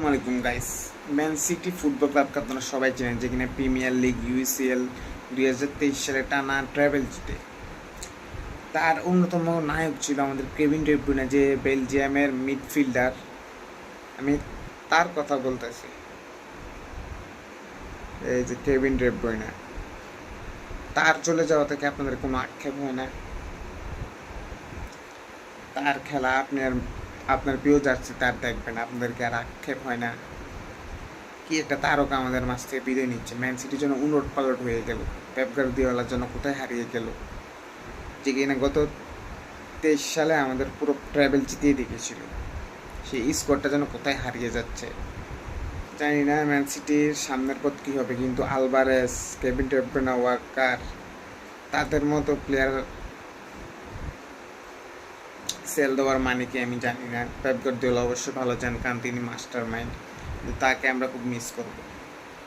আসসালামাইকুম guys man city football ক্লাবকে আপনারা সবাই চেনেন যেখানে প্রিমিয়ার লিগ ইউসিএল দুই হাজার তেইশ সালে টানা ট্রাভেল জিতে তার অন্যতম নায়ক ছিল আমাদের কেভিন ডেব্রুনে যে বেলজিয়ামের মিডফিল্ডার আমি তার কথা বলতেছি। এই যে কেভিন ডেব্রুইনা তার চলে যাওয়া থেকে আপনাদের কোনো আক্ষেপ হয় না। তার খেলা আপনি আর আপনার প্রিয় জার্সি তার দেখবেন, আপনাদেরকে আর আক্ষেপ হয় না। কি একটা তারকা আমাদের মাছ থেকে বিদায় নিচ্ছে। ম্যান সিটির জন্য উলট পালট হয়ে গেল। পেপগার দিওয়ালার জন্য কোথায় হারিয়ে গেল? যে কিনা গত তেইশ সালে আমাদের পুরো ট্রাভেল জিতিয়ে দেখেছিল সেই স্কোরটা যেন কোথায় হারিয়ে যাচ্ছে? জানি না ম্যান সিটির সামনের পথ কী হবে, কিন্তু আলবারেস টেব্রেনা ওয়াকার তাদের মতো প্লেয়ার সেল দেওয়ার মানে কি আমি জানি না। পেপ গার্দিওলা অবশ্য ভালো যান কারণ তিনি মাস্টার মাইন্ড তাকে আমরা খুব মিস করব।